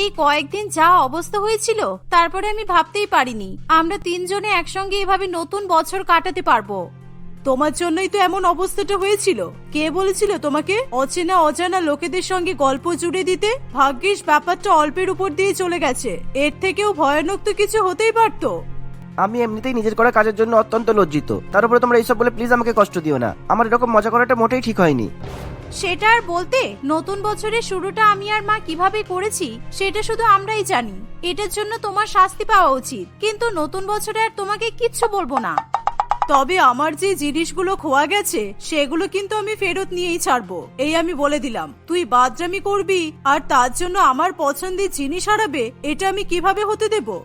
এই কয়েকদিন যা অবস্থা হয়েছিল তারপরে আমি ভাবতেই পারিনি। আমরা তিনজনে একসঙ্গে এভাবে নতুন বছর কাটাতে পারব। তোমার জন্যই তো এমন অবস্থাটা হয়েছিল। কে বলেছিল তোমাকে? অচেনা অজানা লোকেদের সঙ্গে গল্প জুড়ে দিতে? ভাগ্যিস ব্যাপারটা অল্পের উপর দিয়ে চলে গেছে। এর থেকেও ভয়ানক তো কিছু হতেই পারতো। আমি এমনিতেই নিজের করা কাজের জন্য অত্যন্ত লজ্জিত। তার উপরে তোমরা এইসব বলে প্লিজ আমাকে কষ্ট দিও না। আমার এরকম মজা করাটা মোটেই ঠিক হয়নি। সেটা আর বলতে নতুন বছরের শুরুটা আমি আর মা কীভাবে করেছি, সেটা শুধু আমরাই জানি। এটার জন্য তোমার শাস্তি পাওয়া উচিত। কিন্তু নতুন বছরে আর তোমাকে কিচ্ছু বলব না। তবে আমার যে জিনিসগুলো খোয়া গেছে, সেগুলো কিন্তু আমি ফেরত নিয়েই ছাড়বো। এই আমি বলে দিলাম। তুই বাদরামি করবি, আর তার জন্য আমার পছন্দের জিনিস হারাবে, এটা আমি কীভাবে হতে দেব?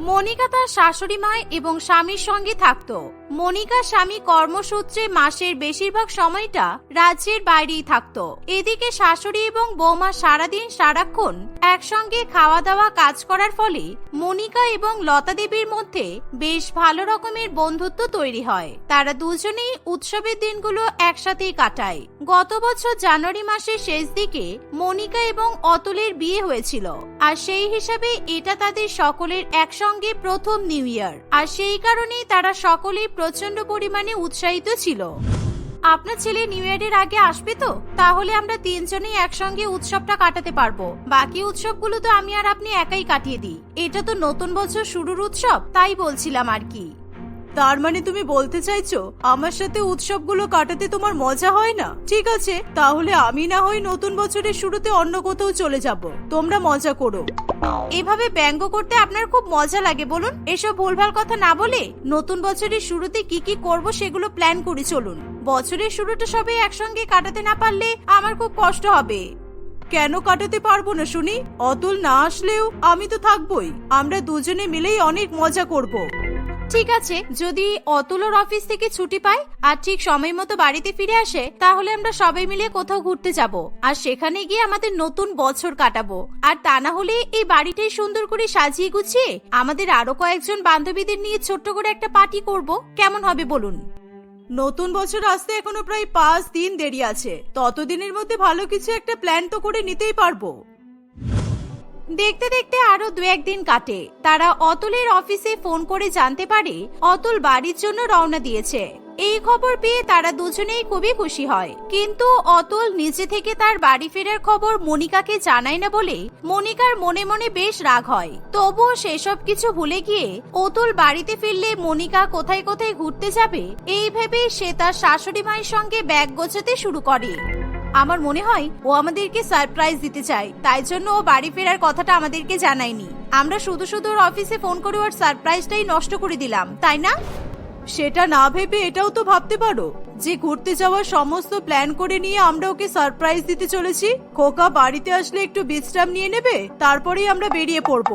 মনিকা তার শাশুড়ি মা এবং স্বামীর সঙ্গে থাকতো। মনিকা স্বামী কর্মসূত্রে মাসের বেশিরভাগ সময়টা রাজ্যের বাইরেই থাকতো। এদিকে শাশুড়ি এবং বৌমা সারাদিন সারাক্ষণ একসঙ্গে খাওয়া দাওয়া কাজ করার ফলে মনিকা এবং লতা দেবীর মধ্যে বেশ ভালো রকমের বন্ধুত্ব তৈরি হয়। তারা দুজনেই উৎসবের দিনগুলো একসাথেই কাটায়। গত বছর জানুয়ারি মাসের শেষ দিকে মনিকা এবং অতুলের বিয়ে হয়েছিল। আর সেই হিসাবে এটা তাদের সকলের একসঙ্গে প্রথম নিউ ইয়ার। আর সেই কারণেই তারা সকলেই প্রচণ্ড পরিমাণে উৎসাহিত ছিল। আপনার ছেলে নিউ ইয়ারের আগে আসবে তো? তাহলে আমরা তিনজনেই একসঙ্গে উৎসবটা কাটাতে পারব। বাকি উৎসবগুলো তো আমি আর আপনি একাই কাটিয়ে দিই। এটা তো নতুন বছর শুরুর উৎসব, তাই বলছিলাম আর কি। তার মানে তুমি বলতে চাইছো, আমার সাথে উৎসবগুলো কাটাতে তোমার মজা হয় না? ঠিক আছে, তাহলে আমি না হয় নতুন বছরের শুরুতে অন্য কোথাও চলে যাব। তোমরা মজা করো। এভাবে ব্যঙ্গ করতে আপনার খুব মজা লাগে, বলুন। এসব ভুলভাল কথা না বলে নতুন বছরের শুরুতে কি কি করব সেগুলো প্ল্যান করে চলুন। বছরের শুরুটা সবাই একসঙ্গে কাটাতে না পারলে আমার খুব কষ্ট হবে। কেন কাটাতে পারব না, শুনি? অতুল না আসলেও আমি তো থাকবোই। আমরা দুজনে মিলেই অনেক মজা করব। ঠিক আছে, যদি অতুলর অফিস থেকে ছুটি পায় আর ঠিক সময় মতো বাড়িতে ফিরে আসে, তাহলে আমরা সবাই মিলে কোথাও ঘুরতে যাব। আর সেখানে গিয়ে আমাদের নতুন বছর কাটাবো। আর তা না হলে এই বাড়িটাই সুন্দর করে সাজিয়ে গুছিয়ে আমাদের আরও কয়েকজন বান্ধবীদের নিয়ে ছোট্ট করে একটা পার্টি করব। কেমন হবে বলুন? নতুন বছর আসতে এখনও প্রায় পাঁচ দিন দেরি আছে। ততদিনের মধ্যে ভালো কিছু একটা প্ল্যান তো করে নিতেই পারব। দেখতে দেখতে আরও দু একদিন কাটে। তারা অতুলের অফিসে ফোন করে জানতে পারে অতুল বাড়ির জন্য রওনা দিয়েছে। এই খবর পেয়ে তারা দুজনেই খুবই খুশি হয়। কিন্তু অতুল নিজে থেকে তার বাড়ি ফেরার খবর মনিকাকে জানায় না বলে মনিকার মনে মনে বেশ রাগ হয়। তবুও সেসব কিছু ভুলে গিয়ে অতুল বাড়িতে ফিরলে মনিকা কোথায় কোথায় ঘুরতে যাবে, এই ভেবে সে তার শাশুড়ি মায়ের সঙ্গে ব্যাগ গোছাতে শুরু করে। আমার মনে হয় ও আমাদেরকে সারপ্রাইজ দিতে চায়। তাই জন্য ও বাড়ি ফেরার কথাটা আমাদেরকে জানায়নি। আমরা শুধু শুধু ওর অফিসে ফোন করে ওর সারপ্রাইজটাই নষ্ট করে দিলাম, তাই না? সেটা না ভেবে এটাও তো ভাবতে পারো যে ঘুরতে যাওয়ার সমস্ত প্ল্যান করে নিয়ে আমরা ওকে সারপ্রাইজ দিতে চলেছি। খোকা বাড়িতে আসলে একটু বিশ্রাম নিয়ে নেবে, তারপরেই আমরা বেরিয়ে পড়ব।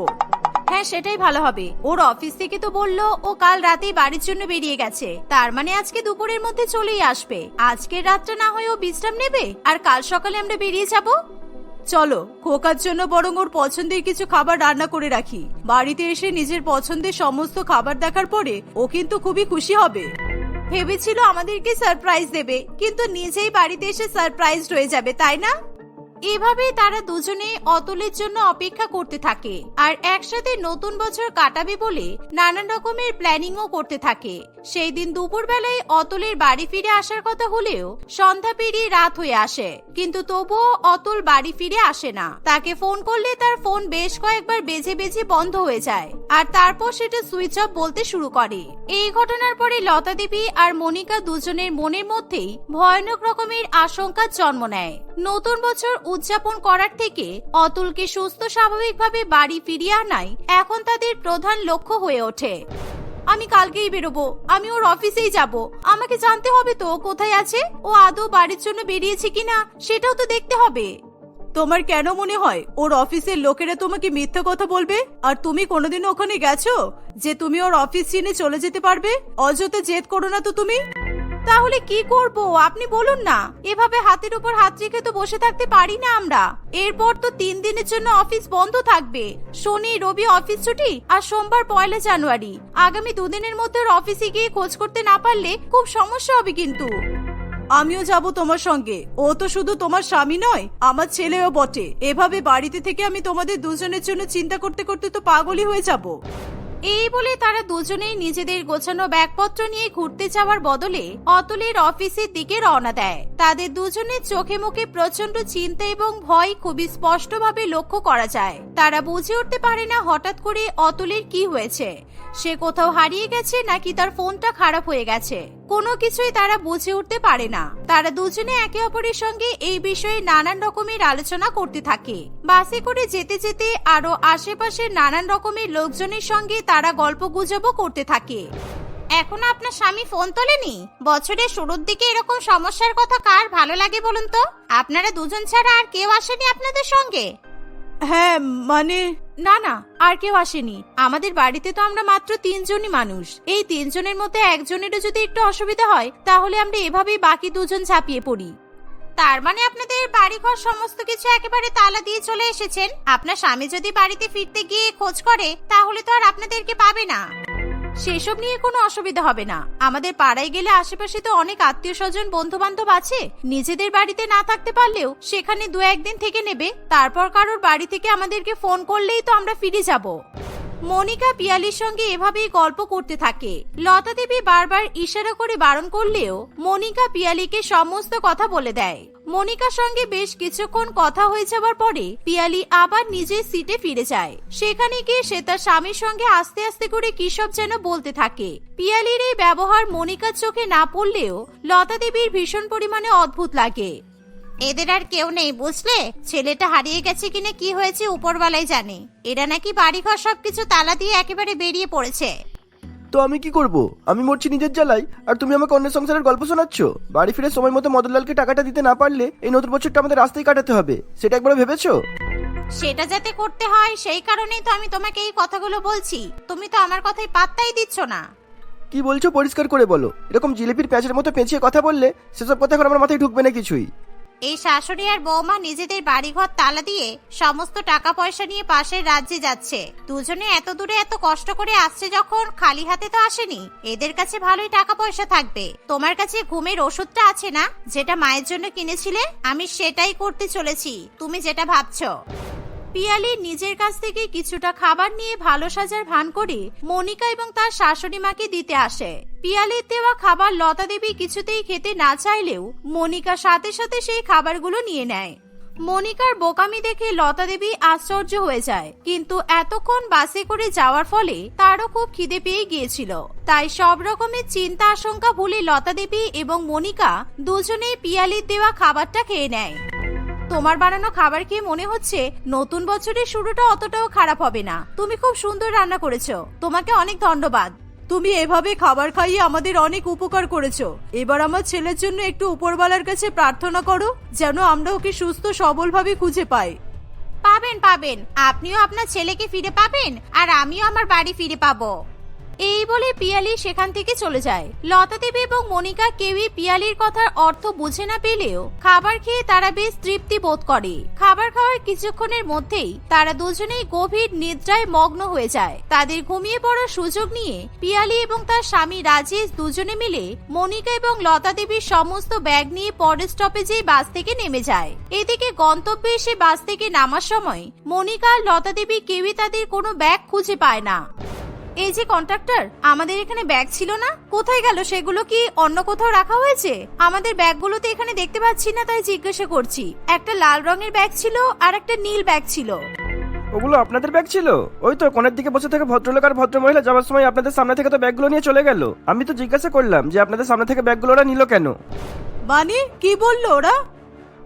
হ্যাঁ সেটাই ভালো হবে। ওর অফিস থেকে তো বলল, ও কাল রাতেই বাড়ির জন্য বেরিয়ে গেছে। তার মানে আজকে দুপুরের মধ্যে চলেই আসবে। আজকের রাতটা না হয় ও বিশ্রাম নেবে? আর কাল সকালে আমরা বেরিয়ে যাব? চলো, খোকার জন্য বরং ওর পছন্দের কিছু খাবার রান্না করে রাখি। বাড়িতে এসে নিজের পছন্দের সমস্ত খাবার দেখার পরে ও কিন্তু খুবই খুশি হবে। ভেবেছিল আমাদেরকে সারপ্রাইজ দেবে, কিন্তু নিজেই বাড়িতে এসে সারপ্রাইজ হয়ে যাবে, তাই না? এভাবেই তারা দুজনে অতুলের জন্য অপেক্ষা করতে থাকে আর একসাথে নতুন বছর কাটাবে বলে নানান রকমের প্ল্যানিংও করতে থাকে। সেই দিন দুপুর বেলায় অতুলের বাড়ি ফিরে আসার কথা হলেও সন্ধ্যা পেরিয়ে রাত হয়ে আসে। কিন্তু তবুও অতুল বাড়ি ফিরে আসে না। তাকে ফোন করলে তার ফোন বেশ কয়েকবার বেজে বেজে বন্ধ হয়ে যায় আর তারপর সেটা সুইচ অফ বলতে শুরু করে। এই ঘটনার পরে লতা দেবী আর মনিকা দুজনের মনের মধ্যেই ভয়ানক রকমের আশঙ্কার জন্ম নেয়। নতুন বছর উদযাপন করার থেকে অতুলকে সুস্থ স্বাভাবিকভাবে বাড়ি ফিরিয়ে আনাই এখন তাদের প্রধান লক্ষ্য হয়ে ওঠে। আমি কালকেই বেরোবো, আমি ওর অফিসেই যাব। আমাকে জানতে হবে তো কোথায় আছে, ও আদৌ বাড়ির জন্য বেরিয়েছে কিনা, সেটাও তো দেখতে হবে। তোমার কেন মনে হয় ওর অফিসের লোকেরা তোমাকে মিথ্যা কথা বলবে? আর তুমি কোনোদিন ওখানে গেছো? যে তুমি ওর অফিস চিনে চলে যেতে পারবে? অযথা জেদ করো না তো তুমি। তাহলে কি করব? আপনি বলুন না। এভাবে হাতের উপর হাত রেখে তো বসে থাকতে পারি না আমরা। এরপর তো তিন দিনের জন্য অফিস বন্ধ থাকবে। শনি, রবি অফিস ছুটি আর সোমবার পয়লা জানুয়ারি। আগামী দুদিনের মধ্যে অফিসে গিয়ে খোঁজ করতে না পারলে খুব সমস্যা হবে কিন্তু। আমিও যাব তোমার সঙ্গে। ও তো শুধু তোমার স্বামী নয়, আমার ছেলেও বটে। এভাবে বাড়িতে থেকে আমি তোমাদের দুজনের জন্য চিন্তা করতে করতে তো পাগলই হয়ে যাব। এই বলে তারা দুজনেই নিজেদের গোছানো ব্যাগপত্র নিয়ে ঘুরতে যাওয়ার বদলে অতুলের অফিসের দিকে রওনা দেয়। তাদের দুজনের চোখে মুখে প্রচণ্ড চিন্তা এবং ভয় খুবই স্পষ্টভাবে লক্ষ্য করা যায়। তারা বুঝে উঠতে পারে না হঠাৎ করে অতুলের কি হয়েছে। সে কোথাও হারিয়ে গেছে নাকি তার ফোনটা খারাপ হয়ে গেছে। কোনো কিছুই তারা বুঝে উঠতে পারে না। তারা দুজনে একে অপরের সঙ্গে এই বিষয়ে নানান রকমের আলোচনা করতে থাকে। বাসে করে যেতে যেতে আরও আশেপাশের নানান রকমের লোকজনের সঙ্গে তারা গল্প গুজবও করতে থাকে। এখন আপনার স্বামী ফোন তোলেনি? বছরের শুরুর দিকে এরকম সমস্যার কথা কার ভালো লাগে বলুন তো? আপনারা দুজন ছাড়া আর কেউ আসেনি আপনাদের সঙ্গে? হ্যাঁ মানে? না না, আর কেউ আসেনি। আমাদের বাড়িতে তো আমরা মাত্র তিনজনই মানুষ। এই তিনজনের মধ্যে একজনেরও যদি একটু অসুবিধা হয়, তাহলে আমরা এভাবেই বাকি দুজন ঝাঁপিয়ে পড়ি। তার মানে আপনাদের বাড়ি ঘর সমস্ত কিছু একেবারে তালা দিয়ে চলে এসেছেন? আপনার স্বামী যদি বাড়িতে ফিরতে গিয়ে খোঁজ করে, তাহলে তো আর আপনাদেরকে পাবে না। সেসব নিয়ে কোনো অসুবিধা হবে না। আমাদের পাড়ায় গেলে আশেপাশে তো অনেক আত্মীয় স্বজন বন্ধু বান্ধব আছে। নিজেদের বাড়িতে না থাকতে পারলেও সেখানে দু একদিন থেকে নেবে। তারপর কারোর বাড়ি থেকে আমাদেরকে ফোন করলেই তো আমরা ফিরে যাব। মনিকা পিয়ালির সঙ্গে এভাবেই গল্প করতে থাকে। লতা দেবী বারবার ইশারা করে বারণ করলেও মনিকা পিয়ালিকে সমস্ত কথা বলে দেয়। মনিকার সঙ্গে বেশ কিছুক্ষণ কথা হয়ে যাওয়ার পরে পিয়ালি আবার নিজের সিটে ফিরে যায়। সেখানে গিয়ে সে তার স্বামীর সঙ্গে আস্তে আস্তে করে কিসব যেন বলতে থাকে। পিয়ালির এই ব্যবহার মনিকার চোখে না পড়লেও লতা দেবীর ভীষণ পরিমাণে অদ্ভুত লাগে। এদের আর কেউ নেই, বুঝলে? ছেলেটা হারিয়ে গেছে কিনা, কি হয়েছে উপরওয়ালাই জানে। এরা নাকি বাড়িঘর সবকিছু তালা দিয়ে একেবারে বেরিয়ে পড়েছে। তো আমি কি করব? আমি মরছি নিজের জ্বালাই আর তুমি আমাকে অন্য সংসারের গল্প শোনাচ্ছ? বাড়ি ফিরে সময় মতো মদনলালকে টাকাটা দিতে না পারলে এই নতুন বছরটা আমাদের রাস্তায় কাটাতে হবে। সেটা একবার ভেবেছো? সেটা যাতে করতে হয় সেই কারণেই তো আমি তোমাকে এই কথাগুলো বলছি। তুমি তো আমার কথাই পাত্তাই দিচ্ছ না। কি বলছো পরিষ্কার করে বলো। এরকম জিলিপির প্যাঁচের মতো পেঁচিয়ে কথা বললে সেসব কথা এখন আমার মাথায় ঢুকবে না কিছুই। এই শাশুড়ি আর বৌমা নিজেদের বাড়িঘর তালা দিয়ে সমস্ত টাকা পয়সা নিয়ে পাশের রাজ্যে যাচ্ছে। দুজনে এত দূরে এত কষ্ট করে আসছে যখন খালি হাতে তো আসেনি। এদের কাছে ভালোই টাকা পয়সা থাকবে। তোমার কাছে ঘুমের ওষুধটা আছে না? যেটা মায়ের জন্য কিনেছিলে? আমি সেটাই করতে চলেছি। তুমি যেটা ভাবছ। পিয়ালি নিজের কাছ থেকে কিছুটা খাবার নিয়ে ভালো সাজার ভান করে মনিকা এবং তার শাশুড়ি মাকে দিতে আসে। পিয়ালির দেওয়া খাবার লতা দেবী কিছুতেই খেতে না চাইলেও মনিকা সাথে সাথে সেই খাবারগুলো নিয়ে নেয়। মনিকার বোকামি দেখে লতা দেবী আশ্চর্য হয়ে যায়, কিন্তু এতক্ষণ বাসে করে যাওয়ার ফলে তারও খুব খিদে পেয়ে গিয়েছিল। তাই সব রকমের চিন্তা আশঙ্কা ভুলে লতা দেবী এবং মনিকা দুজনেই পিয়ালির দেওয়া খাবারটা খেয়ে নেয়। তোমার বানানো খাবার খেয়ে মনে হচ্ছে নতুন বছরের শুরুটা অতটাও খারাপ হবে না। তুমি খুব সুন্দর রান্না করেছ। তোমাকে অনেক ধন্যবাদ। তুমি এভাবে খাবার খাইয়ে আমাদের অনেক উপকার করেছ। এবার আমার ছেলের জন্য একটু উপরওয়ালার কাছে প্রার্থনা করো, যেন আমরা ওকে সুস্থ, সবলভাবে খুঁজে পাই। পাবেন পাবেন। আপনিও আপনার ছেলেকে ফিরে পাবেন, আর আমিও আমার বাড়ি ফিরে পাবো। এই বলে পিয়ালি সেখান থেকে চলে যায়। লতা দেবী এবং মনিকা কেউই পিয়ালির কথার অর্থ বুঝে না পেলেও খাবার খেয়ে তারা বেশ তৃপ্তি বোধ করে। খাবার খাওয়ার কিছুক্ষণের মধ্যেই তারা দুজনেই গভীর নিদ্রায় মগ্ন হয়ে যায়। তাদের ঘুমিয়ে পড়ার সুযোগ নিয়ে পিয়ালি এবং তার স্বামী রাজেশ দুজনে মিলে মনিকা এবং লতা দেবীর সমস্ত ব্যাগ নিয়ে পরের স্টপেজে বাস থেকে নেমে যায়। এদিকে গন্তব্যে এসে বাস থেকে নামার সময় মনিকা আর লতা দেবী কেউই তাদের কোনো ব্যাগ খুঁজে পায় না। এই যে কন্ট্রাক্টর আমাদের এখানে ব্যাগ ছিল না? কোথায় গেল সেগুলো কি অন্য কোথাও রাখা হয়েছে? আমাদের ব্যাগগুলো তো এখানে দেখতে পাচ্ছি না তাই জিজ্ঞাসা করছি। একটা লাল রঙের ব্যাগ ছিল আর একটা নীল ব্যাগ ছিল। ওগুলো আপনাদের ব্যাগ ছিল? ওই তো কোণের দিকে বসে থেকে ভদ্রলোক আর ভদ্রমহিলা যাওয়ার সময় আপনাদের সামনে থেকে তো ব্যাগগুলো নিয়ে চলে গেল। আমি তো জিজ্ঞাসা করলাম যে আপনাদের সামনে থেকে ব্যাগগুলো ওরা নিল কেন? মানে কি বলল ওরা?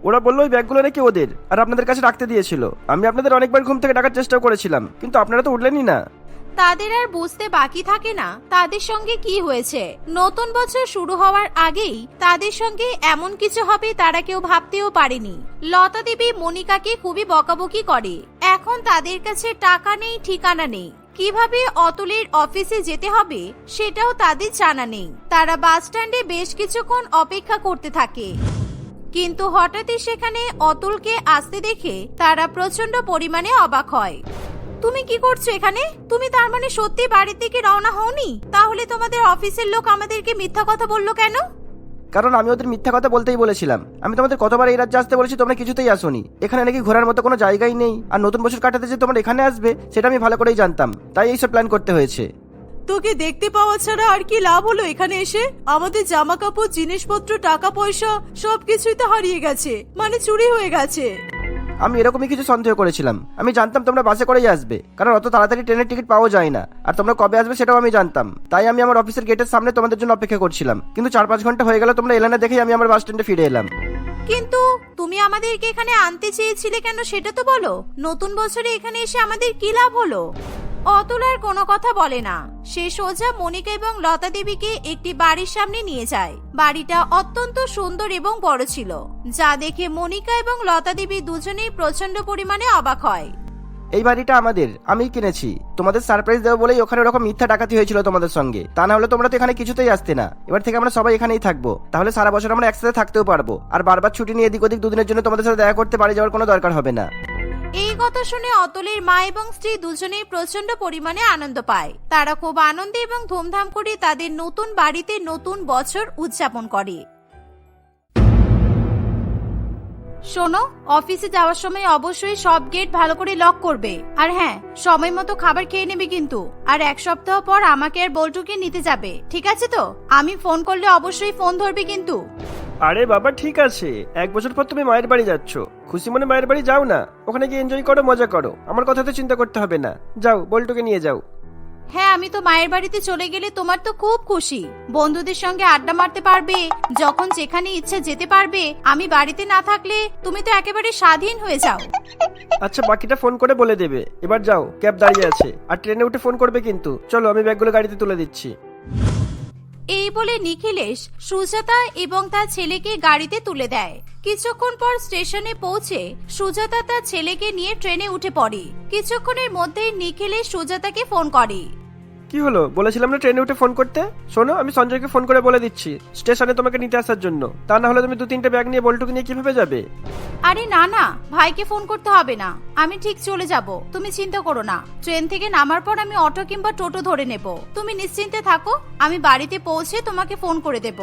ওরা বলল ওই ব্যাগগুলো নাকি ওদের আর আপনাদের কাছে রাখতে দিয়েছিল। আমি আপনাদের অনেকবার ঘুম থেকে ডাকার চেষ্টা করেছিলাম কিন্তু আপনারা তো উঠলেনই না। তাদের আর বুঝতে বাকি থাকে না তাদের সঙ্গে কি হয়েছে। নতুন বছর শুরু হওয়ার আগেই তাদের সঙ্গে এমন কিছু হবে তারা কেউ ভাবতেও পারেনি। লতা দেবী মনিকাকে খুবই বকাবকি করে। এখন তাদের কাছে টাকা নেই, ঠিকানা নেই। কীভাবে অতুলের অফিসে যেতে হবে সেটাও তাদের জানা নেই। তারা বাস স্ট্যান্ডে বেশ কিছুক্ষণ অপেক্ষা করতে থাকে। কিন্তু হঠাৎই সেখানে অতুলকে আসতে দেখে তারা প্রচণ্ড পরিমাণে অবাক হয়। তুমি কি করছ এখানে? তুমি তার মানে সত্যি বাড়ির দিকে রওনা হওনি? তাহলে তোমাদের অফিসের লোক আমাদেরকে মিথ্যা কথা বলল কেন? কারণ আমি ওদের মিথ্যা কথা বলতেই বলেছিলাম। আমি তোমাদের কতবার এই রাজ্যে আসতে বলেছি তোমরা কিছুতেই আসোনি। এখানে নাকি ঘোরার মতো কোনো জায়গাই নেই। আর নতুন বছর কাটাতে যে তোমরা এখানে আসবে সেটা আমি ভালো করেই জানতাম। তাই এইসব প্ল্যান করতে হয়েছে। তোকে দেখতে পাওয়া ছাড়া আর কি লাভ হলো এখানে এসে? আমাদের জামা কাপড় জিনিসপত্র টাকা পয়সা সবকিছুই তো হারিয়ে গেছে। মানে চুরি হয়ে গেছে। আমি এরকমই কিছু সন্দেহ করেছিলাম। আমি জানতাম তোমরা বাসে করেই আসবে, কারণ অত তাড়াতাড়ি ট্রেনের টিকিট পাওয়া যায় না, আর তোমরা কবে আসবে সেটাও আমি জানতাম। তাই আমি আমার অফিসের গেটের সামনে তোমাদের জন্য অপেক্ষা করছিলাম। কিন্তু চার পাঁচ ঘণ্টা হয়ে গেল, তোমরা এলে না দেখেই আমি আমার বাস স্ট্যান্ডে ফিরে এলাম। কিন্তু তুমি আমাদেরকে এখানে আনতে চেয়েছিলে কেন সেটা তো বলো। নতুন বছরে এখানে এসে আমাদের কি লাভ হলো? অতুল আর কোনো কথা বলে না। সে সোজা মনিকা এবং লতা দেবীকে একটি বাড়ির সামনে নিয়ে যায়। বাড়িটা অত্যন্ত সুন্দর এবং বড় ছিল, যা দেখে মনিকা এবং লতা দেবী দুজনেই প্রচণ্ড পরিমাণে অবাক হয়। এই বাড়িটা আমাদের আমি কিনেছি। তোমাদের সারপ্রাইজ দেবো বলেই ওখানে ওরকম মিথ্যা ডাকাতি হয়েছিল তোমাদের সঙ্গে। তা না হলে তোমরা তো এখানে কিছুতেই আসতে না। এবার থেকে আমরা সবাই এখানেই থাকব। তাহলে সারা বছর আমরা একসাথে থাকতেও পারব। আর বারবার ছুটি নিয়ে এদিক ওদিক দুদিনের জন্য তোমাদের সাথে দেখা করতে বাড়ি যাওয়ার কোনো দরকার হবে না। এই কথা শুনে অতুলের মা এবং স্ত্রী দুজনেই প্রচণ্ড পরিমাণে আনন্দ পায়। তারা খুব আনন্দে এবং ধুমধাম করে তাদের নতুন বাড়িতে নতুন বছর উদযাপন করে। শোনো, অফিসে যাওয়ার সময় অবশ্যই সব গেট ভালো করে লক করবে। আর হ্যাঁ সময় মতো খাবার খেয়ে নেবে কিন্তু। আর এক সপ্তাহ পর আমাকে আর বল্টুকে নিতে যাবে, ঠিক আছে তো? আমি ফোন করলে অবশ্যই ফোন ধরবে কিন্তু। আরে বাবা ঠিক আছে। এক বছর পর তুমি মায়ের বাড়ি যাচ্ছ। খুশি মনে মায়ের বাড়ি যাও না। ওখানে গিয়ে এনজয় করো মজা করো। আমার কথা তো চিন্তা করতে হবে না। যাও বল্টুকে নিয়ে যাও। হ্যাঁ আমি তো মায়ের বাড়িতে চলে গেলে তোমার তো খুব খুশি। বন্ধুদের সঙ্গে আড্ডা মারতে পারবে যখন যেখানে ইচ্ছে যেতে পারবে। আমি বাড়িতে না থাকলে তুমি তো একেবারে স্বাধীন হয়ে যাও। আচ্ছা বাকিটা ফোন করে বলে দেবে। এবার যাও ক্যাব দাঁড়িয়ে আছে। আর ট্রেনে উঠে ফোন করবে কিন্তু। চলো আমি ব্যাগগুলো গাড়িতে তুলে দিচ্ছি। এই বলে নিখিলেশ সুজাতা এবং তার ছেলেকে গাড়িতে তুলে দেয়। কিছুক্ষণ পর স্টেশনে পৌঁছে সুজাতা তার ছেলেকে নিয়ে ট্রেনে উঠে পড়ে। কিছুক্ষণের মধ্যেই নিখিলেশ সুজাতাকে ফোন করে। কি হলো? বলেছিলাম না ট্রেনে উঠে ফোন করতে? শোনো, আমি সঞ্জয়কে ফোন করে বলে দিচ্ছি। স্টেশনে তোমাকে নিতে আসার জন্য। তা না হলে তুমি দু তিনটে ব্যাগ নিয়ে বল্টুকে নিয়ে কীভাবে যাবে? আরে না না, ভাইকে ফোন করতে হবে না। আমি ঠিক চলে যাব। তুমি চিন্তা করো না। ট্রেন থেকে নামার পর আমি অটো কিংবা টোটো ধরে নেব। তুমি নিশ্চিন্তে থাকো, আমি বাড়িতে পৌঁছে তোমাকে ফোন করে দেব।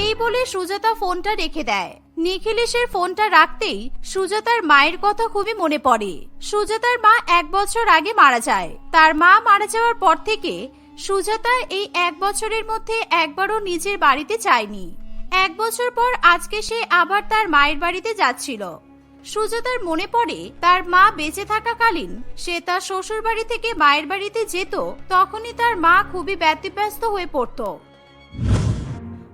এই বলে সুজাতা ফোনটা রেখে দেয়। নিখিলেশের ফোনটা রাখতেই সুজাতার মায়ের কথা খুবই মনে পড়ে। সুজাতার মা এক বছর আগে মারা যায়। তার মা মারা যাওয়ার পর থেকে সুজাতা এই এক বছরের মধ্যে একবারও নিজের বাড়িতে চায়নি এক বছর পর আজকে সে আবার তার মায়ের বাড়িতে যাচ্ছিল। সুজাতার মনে পড়ে, তার মা বেঁচে থাকাকালীন সে তার শ্বশুর বাড়ি থেকে মায়ের বাড়িতে যেত, তখনই তার মা খুবই ব্যতিব্যস্ত হয়ে পড়তো।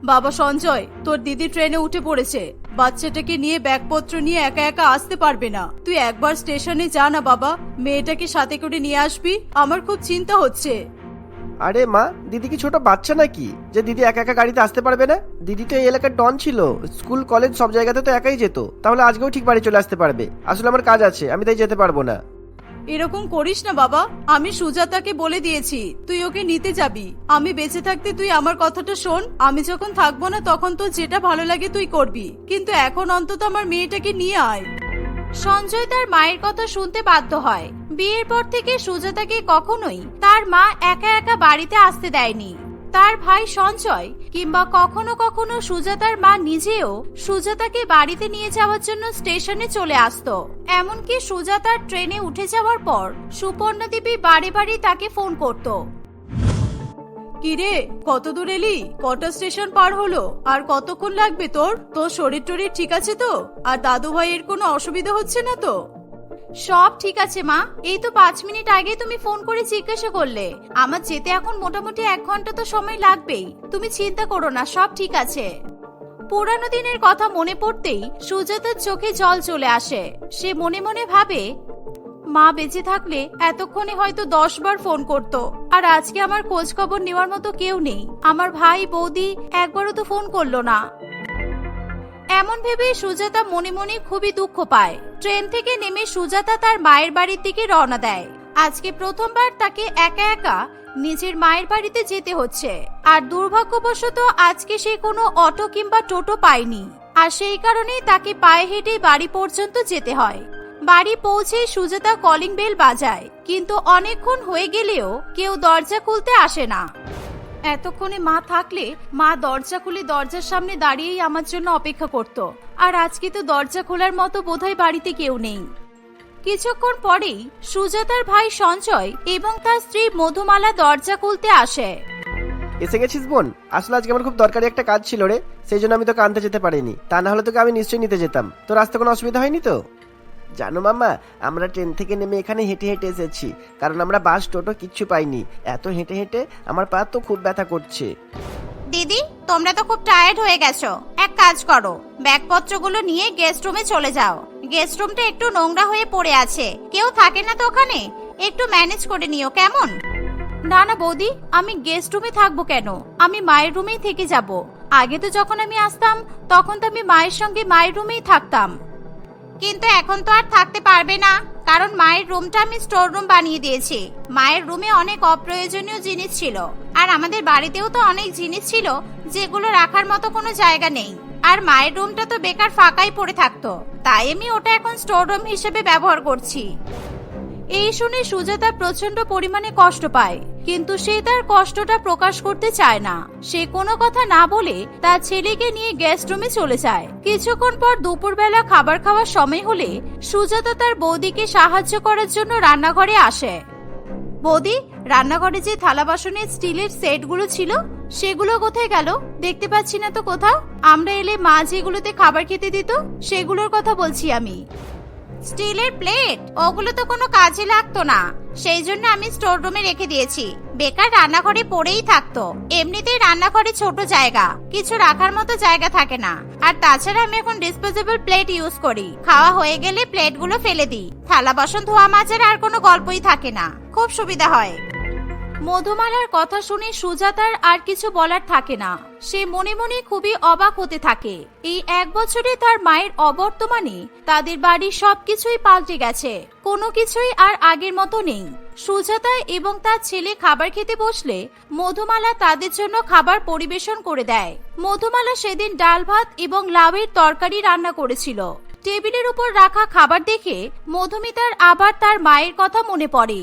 বাবা সঞ্জয়, তোর দিদি ট্রেনে উঠে পড়েছে। বাচ্চাটাকে নিয়ে ব্যাগপত্র নিয়ে একা একা আসতে পারবে না। তুই একবার স্টেশনে যা না বাবা, মেয়েটাকে সাথে করে নিয়ে আসবি, আমার খুব চিন্তা হচ্ছে। আরে মা, দিদি কি ছোট বাচ্চা নাকি? যে দিদি একা একা গাড়িতে আসতে পারবে না? দিদি তো এই এলাকার ডন ছিল, স্কুল, কলেজ সব জায়গাতে তো একাই যেত। তাহলে আজকেও ঠিক বাড়ি চলে আসতে পারবে। আসলে আমার কাজ আছে, আমি তাই যেতে পারব না। এরকম করিস না বাবা। আমি সুজাতাকে বলে দিয়েছি, তুই ওকে নিতে যাবি। আমি বেঁচে থাকতে তুই আমার কথাটা শোন। আমি যখন থাকব না, তখন তো যেটা ভালো লাগে তুই করবি। কিন্তু এখন অন্তত আমার মেয়েটাকে নিয়ে আয়। সঞ্জয় তার মায়ের কথা শুনতে বাধ্য হয়। বিয়ের পর থেকে সুজাতাকে কখনোই তার মা একা একা বাড়িতে আসতে দেয়নি। তার ভাই সঞ্চয় কিংবা কখনো কখনো সুজাতার মা নিজেও সুজাতাকে বাড়িতে নিয়ে যাওয়ার জন্য স্টেশনে চলে আসতো। এমনকি সুজাতার ট্রেনে উঠে যাওয়ার পর সুপর্ণা দেবী বারে বারে তাকে ফোন করতো। কিরে, কত দূর এলি? কটা স্টেশন পার হলো? আর কতক্ষণ লাগবে তোর? তোর শরীর টরীর ঠিক আছে তো? আর দাদু ভাইয়ের কোনো অসুবিধা হচ্ছে না তো? সব ঠিক আছে, মা। এই তো পাঁচ মিনিট আগে তুমি ফোন করে জিজ্ঞাসা করলে। আমার যেতে এখন মোটামুটি এক ঘণ্টা তো সময় লাগবেই। তুমি চিন্তা করো না, সব ঠিক আছে। পুরানো দিনের কথা মনে পড়তেই সুজাতার চোখে জল চলে আসে। সে মনে মনে ভাবে, মা বেঁচে থাকলে এতক্ষণে হয়তো দশ বার ফোন করত। আর আজকে আমার খোঁজ খবর নেওয়ার মতো কেউ নেই। আমার ভাই, বৌদি একবারও তো ফোন করল না। এমন ভেবে সুজাতা মনে মনে খুবই দুঃখ পায়। ট্রেন থেকে নেমে সুজাতা তার মায়ের বাড়ির দিকে রওনা দেয়। আজকে প্রথমবার তাকে একা একা নিজের মায়ের বাড়িতে যেতে হচ্ছে। আর দুর্ভাগ্যবশত আজকে সে কোনো অটো কিংবা টোটো পায়নি। আর সেই কারণেই তাকে পায়ে হেঁটে বাড়ি পর্যন্ত যেতে হয়। বাড়ি পৌঁছে সুজাতা কলিং বেল বাজায়, কিন্তু অনেকক্ষণ হয়ে গেলেও কেউ দরজা খুলতে আসে না। এতক্ষণে মা থাকলে মা দরজা খুলে দরজার সামনে দাঁড়িয়েই আমার জন্য অপেক্ষা করত। আর আজকে তো দরজা খোলার মতো বোধহয় বাড়িতে কেউ নেই। কিছুক্ষণ পরেই সুজাতার ভাই সঞ্জয় এবং তার স্ত্রী মধুমালা দরজা খুলতে আসে। এসে গেছিস বোন? আসলে আজকে আমার খুব দরকারি একটা কাজ ছিল রে। সেই জন্য আমি তোকে আনতে যেতে পারিনি। তা না হলে তোকে আমি নিশ্চয়ই নিতে যেতাম। তোর আসতে কোনো অসুবিধা হয়নি তো? জানো মামা আমরা ট্রেন থেকে নেমে এখানে হেঁটে হেঁটে এসেছি কারণ আমরা বাস টোটো কিচ্ছু পাইনি। এত হেঁটে হেঁটে আমার পা তো খুব ব্যথা করছে। দিদি তোমরা তো খুব টায়ার্ড হয়ে গেছো। এক কাজ করো ব্যাগপত্রগুলো নিয়ে গেস্ট রুমে চলে যাও। গেস্ট রুমটা একটু নোংরা হয়ে পড়ে আছে। কেউ থাকে না তো ওখানে? একটু ম্যানেজ করে নিও কেমন? না না বৌদি আমি গেস্ট রুমে থাকব কেন? আমি মায়ের রুমেই থেকে যাব। আগে তো যখন আমি আসতাম তখন তো আমি মায়ের সঙ্গে মায়ের রুমেই থাকতাম। কিন্তু এখন তো আর থাকতে পারবে না। কারণ মায়ের রুমটা আমি স্টোর রুম বানিয়ে দিয়েছি। মায়ের রুমে অনেক অপ্রয়োজনীয় জিনিস ছিল। আর আমাদের বাড়িতেও তো অনেক জিনিস ছিল যেগুলো রাখার মতো কোনো জায়গা নেই। আর মায়ের রুমটা তো বেকার ফাঁকাই পড়ে থাকতো। তাই আমি ওটা এখন স্টোর রুম হিসেবে ব্যবহার করছি। এই শুনে সুজাতা প্রচণ্ড পরিমাণে কষ্ট পায়, কিন্তু সে তার কষ্টটা প্রকাশ করতে চায় না। সে কোনো কথা না বলে তার ছেলেকে নিয়ে গেস্ট রুমে চলে যায়। কিছুক্ষণ পর দুপুরবেলা খাবার খাওয়ার সময় হলে সুজাতা তার বৌদিকে সাহায্য করার জন্য রান্নাঘরে আসে। বৌদি, রান্নাঘরে যে থালা বাসনের স্টিলের সেটগুলো ছিল, সেগুলো কোথায় গেল? দেখতে পাচ্ছি না তো কোথাও। আমরা এলে মা যেগুলোতে খাবার খেতে দিত, সেগুলোর কথা বলছি আমি। স্টিলের প্লেট? ওগুলো তো কোনো কাজে লাগতো না। সেই জন্য আমি স্টোর রুমে রেখে দিয়েছি। বেকার রান্নাঘরে পড়েই থাকতো। এমনিতেই রান্নাঘরে ছোট জায়গা। কিছু রাখার মতো জায়গা থাকে না। আর তাছাড়া আমি এখন ডিসপোজেবল প্লেট ইউজ করি। খাওয়া হয়ে গেলে প্লেটগুলো ফেলে দিই। থালা বাসন, ধোয়া, মাজার আর কোনো গল্পই থাকে না। খুব সুবিধা হয়। মধুমালার কথা শুনে সুজাতার আর কিছু বলার থাকে না। সে মনে মনে খুবই অবাক হতে থাকে। এই এক বছরে তার মায়ের অবর্তমানে তাদের বাড়ির সবকিছুই পাল্টে গেছে। কোনো কিছুই আর আগের মতো নেই। সুজাতা এবং তার ছেলে খাবার খেতে বসলে মধুমালা তাদের জন্য খাবার পরিবেশন করে দেয়। মধুমালা সেদিন ডাল ভাত এবং লাউয়ের তরকারি রান্না করেছিল। টেবিলের উপর রাখা খাবার দেখে মধুমিতার আবার তার মায়ের কথা মনে পড়ে।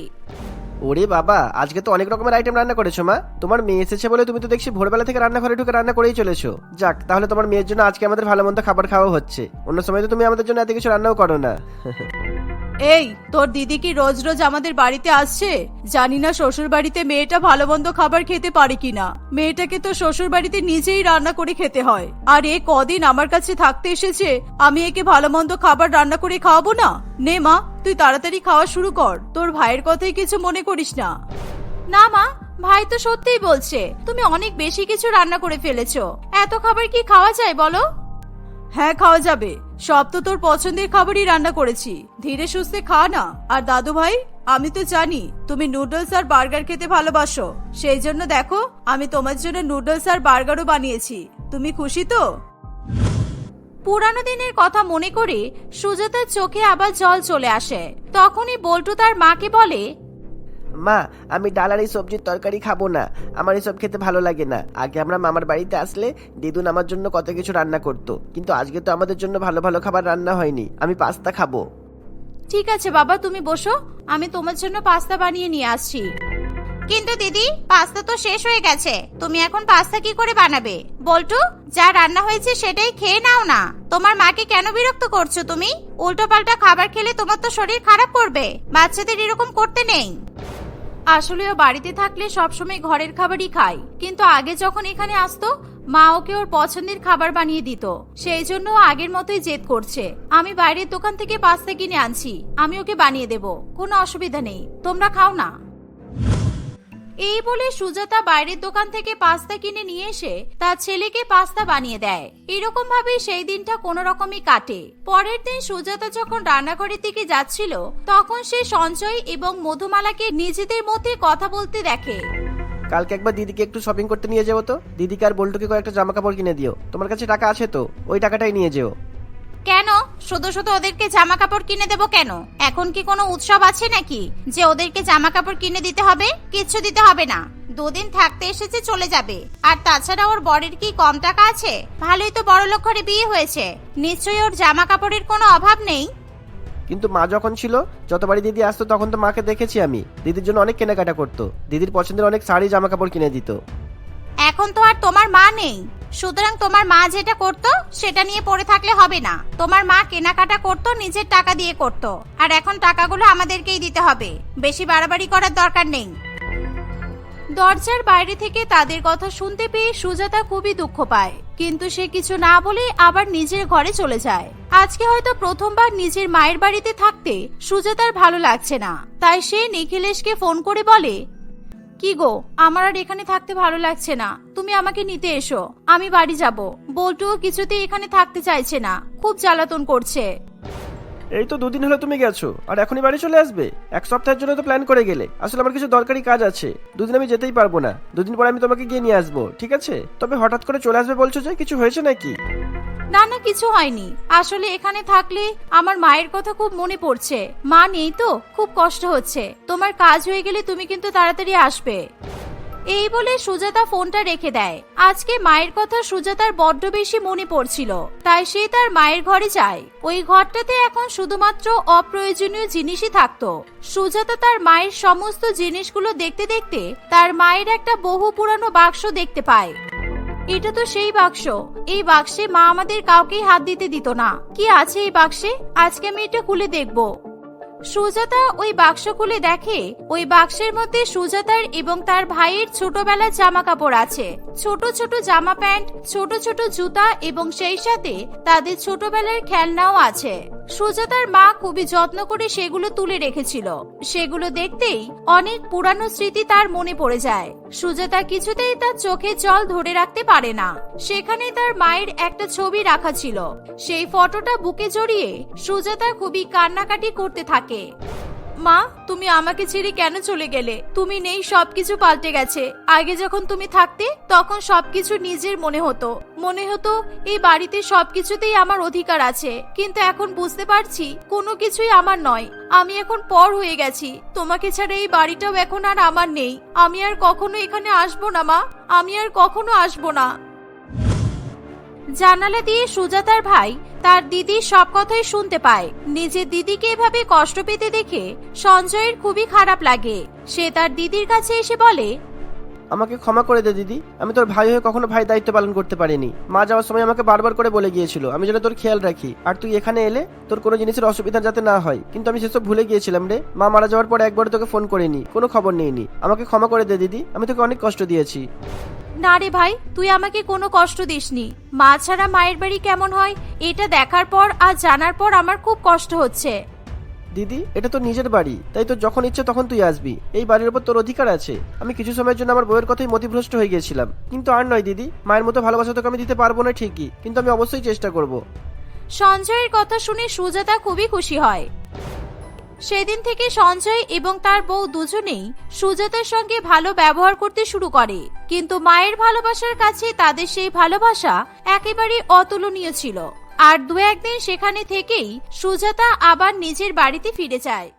ওরে বাবা, আজকে তো অনেক রকমের আইটেম রান্না করেছ মা। তোমার মেয়ে এসেছে বলে তুমি তো দেখছি ভোরবেলা থেকে রান্নাঘরে ঢুকে রান্না করেই চলেছো। যাক, তাহলে তোমার মেয়ের জন্য আজকে আমাদের ভালো মন্দ খাবার খাওয়া হচ্ছে। অন্য সময় তো তুমি আমাদের জন্য এত কিছু রান্নাও করো না। এই তোর দিদি কি রোজ রোজ আমাদের বাড়িতে আসছে? জানি না শ্বশুর বাড়িতে মেয়েটা ভালো মন্দ খাবার খেতে পারে কিনা। মেয়েটাকে তো শ্বশুর বাড়িতে নিজেই রান্না করে খেতে হয়। আর এ কদিন আমার কাছে থাকতে এসেছে আমি একে ভালো মন্দ খাবার রান্না করে খাওয়াবো না? নে মা তুই তাড়াতাড়ি খাওয়া শুরু কর। তোর ভাইয়ের কথাই কিছু মনে করিস না। না মা ভাই তো সত্যিই বলছে তুমি অনেক বেশি কিছু রান্না করে ফেলেছো। এত খাবার কি খাওয়া যায় বলো? হ্যাঁ খাওয়া যাবে। সব তো তোর পছন্দের খাবারই রান্না করেছি। ধীরে সুস্থে খা না। আর দাদু ভাই, আমি তো জানি তুমি নুডলস আর বার্গার খেতে ভালোবাসো। সেই জন্য দেখো, আমি তোমার জন্য নুডলস আর বার্গারও বানিয়েছি। তুমি খুশি তো? পুরানো দিনের কথা মনে করে সুজাতার চোখে আবার জল চলে আসে। তখনই বল্টু তার মাকে বলে মা, আমি ডাল আর এই সবজির তরকারি খাব না। আমার এসব খেতে ভালো লাগে না। আগে আমরা মামার বাড়িতে আসলে দিদুন আমার জন্য কত কিছু রান্না করতো। কিন্তু আজকে তো আমাদের জন্য ভালো ভালো খাবার রান্না হয়নি। আমি পাস্তা খাব। ঠিক আছে বাবা, তুমি বসো। আমি তোমার জন্য পাস্তা বানিয়ে নিয়ে আসছি। কিন্তু দিদি, পাস্তা তো শেষ হয়ে গেছে। তুমি এখন পাস্তা কি করে বানাবে? বল্টু, যা রান্না হয়েছে সেটাই খেয়ে নাও না। তোমার মাকে কেন বিরক্ত করছ তুমি? উল্টো পাল্টা খাবার খেলে তোমার তো শরীর খারাপ করবে। বাচ্চাদের এরকম করতে নেই। আসলেও বাড়িতে থাকলে সবসময় ঘরের খাবারই খাই। কিন্তু আগে যখন এখানে আসতো, মা ওকে ওর পছন্দের খাবার বানিয়ে দিত। সেই জন্য আগের মতোই জেদ করছে। আমি বাইরের দোকান থেকে পাস্তা কিনে আনছি। আমি ওকে বানিয়ে দেব। কোনো অসুবিধা নেই। তোমরা খাও না। এই বলে সুজাতা বাইরের দোকান থেকে পাস্তা কিনে নিয়ে এসে তার ছেলেকে পাস্তা বানিয়ে দেয়। এরকম ভাবেই সেই দিনটা কোনো রকমই কাটে। পরের দিন সুজাতা যখন রান্নাঘরের দিকে যাচ্ছিল তখন সে সঞ্চয় এবং মধুমালাকে নিজেদের মধ্যে কথা বলতে দেখে। কালকে একবার দিদিকে একটু শপিং করতে নিয়ে যাব তো। দিদিকে আর বল্টুকে কয়েকটা জামা কাপড় কিনে দিও। তোমার কাছে টাকা আছে তো ওই টাকাটাই নিয়ে যেও। কেন? শুধু শুধু ওদেরকে জামা কাপড় কিনে দেবো কেন? এখন কি কোনো উৎসব আছে নাকি? যে ওদেরকে জামা কাপড় কিনে দিতে হবে? কিচ্ছু দিতে হবে না। দুদিন থাকতে এসেছে, চলে যাবে। আর তাছাড়া ওর বরের কি কম টাকা আছে? ভালোই তো বড় লোক বিয়ে হয়েছে। নিশ্চয়ই ওর জামা কাপড়ের কোনো অভাব নেই? কিন্তু মা যখন ছিল যতবারই দিদি আসতো, তখন তো মাকে দেখেছি আমি। দিদির জন্য অনেক কেনাকাটা করতো। দিদির পছন্দের অনেক শাড়ি জামা কাপড় কিনে দিত। এখন তো আর তোমার মা নেই। সুতরাং তোমার মা যেটা করতো, সেটা নিয়ে পড়ে থাকলে হবে না। তোমার মা কেনাকাটা করতো, নিজের টাকা দিয়ে করতো। আর এখন টাকাগুলো আমাদেরকেই দিতে হবে। বেশি বাড়াবাড়ি করার দরকার নেই। দরজার বাইরে থেকে তাদের কথা শুনতে পেয়ে সুজাতা খুবই দুঃখ পায়। কিন্তু সে কিছু না বলে আবার নিজের ঘরে চলে যায়। আজকে হয়তো প্রথমবার নিজের মায়ের বাড়িতে থাকতে সুজাতার ভালো লাগছে না। তাই সে নিখিলেশকে ফোন করে বলে কি গো, আমার আর এখানে থাকতে ভালো লাগছে না। তুমি আমাকে নিতে এসো। আমি বাড়ি যাব। বল্টুও কিছুতেই এখানে থাকতে চাইছে না। খুব জ্বালাতন করছে। এই তো দুদিন হলো তুমি গেছো, আর এখনই বাড়ি চলে আসবে? এক সপ্তাহের জন্য তো প্ল্যান করে গেলে। আসলে আমার কিছু দরকারি কাজ আছে। দুদিন আমি যেতেই পারব না। দুদিন পরে আমি তোমাকে গিয়ে নিয়ে আসব, ঠিক আছে? তবে হঠাৎ করে চলে আসবে বলছো যে, কিছু হয়েছে নাকি? না না, কিছু হয়নি। আসলে এখানে থাকলে আমার মায়ের কথা খুব মনে পড়ছে। মা নেই তো, খুব কষ্ট হচ্ছে। তোমার কাজ হয়ে গেলে তুমি কিন্তু তাড়াতাড়ি আসবে। এই বলে সুজাতা ফোনটা রেখে দেয়। আজকে মায়ের কথা সুজাতার বড্ড বেশি মনে পড়ছিল। তাই সে তার মায়ের ঘরে যায়। ওই ঘরটাতে এখন শুধুমাত্র অপ্রয়োজনীয় জিনিসই থাকতো। সুজাতা তার মায়ের সমস্ত জিনিসগুলো দেখতে দেখতে তার মায়ের একটা বহু পুরানো বাক্স দেখতে পায়। এটা তো সেই বাক্স। এই বাক্সে মা আমাদের কাউকেই হাত দিতে দিত না। কি আছে এই বাক্সে? আজকে আমি এটা খুলে দেখব। সুজাতা ওই বাক্স খুলে দেখে, ওই বাক্সের মধ্যে সুজাতার এবং তার ভাইয়ের ছোটবেলার জামা কাপড় আছে। ছোট ছোট জামা প্যান্ট, ছোট ছোট জুতা এবং সেই সাথে তাদের ছোটবেলার খেলনাও আছে। সুজাতার মা খুবই যত্ন করে সেগুলো তুলে রেখেছিল। সেগুলো দেখতেই অনেক পুরানো স্মৃতি তার মনে পড়ে যায়। সুজাতা কিছুতেই তার চোখে জল ধরে রাখতে পারে না। সেখানে তার মায়ের একটা ছবি রাখা ছিল। সেই ফটোটা বুকে জড়িয়ে সুজাতা খুবই কান্নাকাটি করতে থাকে। মা, তুমি আমাকে ছেড়ে কেন চলে গেলে? তুমি নেই, সবকিছু পাল্টে গেছে। আগে যখন তুমি থাকতে, তখন সবকিছু নিজের মনে হতো। মনে হতো, এই বাড়িতে সবকিছুতেই আমার অধিকার আছে। কিন্তু এখন বুঝতে পারছি, কোনো কিছুই আমার নয়। আমি এখন পর হয়ে গেছি। তোমাকে ছাড়া এই বাড়িটাও এখন আর আমার নেই। আমি আর কখনো এখানে আসব না, মা। আমি আর কখনো আসব না। জানালা দিয়ে সুজাতার ভাই তার দিদির সব কথাই শুনতে পায়। নিজের দিদিকে এভাবে কষ্ট পেতে দেখে সঞ্জয়ের খুবই খারাপ লাগে। সে তার দিদির কাছে এসে বলে, আমাকে ক্ষমা করে দে দিদি। আমি তোর ভাই হয়ে কখনো ভাই দায়িত্ব পালন করতে পারিনি। মা যাওয়ার সময় আমাকে বারবার করে বলে গিয়েছিল, আমি যেন তোর খেয়াল রাখি। আর তুই এখানে এলে তোর কোনো জিনিসের অসুবিধা যাতে না হয়। কিন্তু আমি সেসব ভুলে গিয়েছিলাম রে। মা মারা যাওয়ার পর একবার তোকে ফোন করিনি, কোনো খবর নিইনি। আমাকে ক্ষমা করে দে দিদি। আমি তোকে অনেক কষ্ট দিয়েছি। না রে ভাই তুই আমাকে কোনো কষ্ট দিসনি। মা ছাড়া মায়ের বাড়ি কেমন হয় এটা দেখার পর আর জানার পর আমার খুব কষ্ট হচ্ছে। দিদি এটা তো নিজের বাড়ি তাই তো যখন ইচ্ছে তখন তুই আসবি। এই বাড়ির উপর তোর অধিকার আছে। আমি কিছু সময়ের জন্য আমার বইয়ের কথাই মতিভ্রষ্ট হয়ে গিয়েছিলাম। কিন্তু আর নয় দিদি মায়ের মতো ভালোবাসা তোকে আমি দিতে পারব না ঠিকই কিন্তু আমি অবশ্যই চেষ্টা করব। সঞ্জয়ের কথা শুনে সুজাতা খুবই খুশি হয়। সেদিন থেকে সঞ্জয় এবং তার বউ দুজনেই সুজাতার সঙ্গে ভালো ব্যবহার করতে শুরু করে। কিন্তু মায়ের ভালোবাসার কাছে তাদের সেই ভালোবাসা একেবারে অতুলনীয় ছিল। আর দু একদিন সেখানে থেকেই সুজাতা আবার নিজের বাড়িতে ফিরে যায়।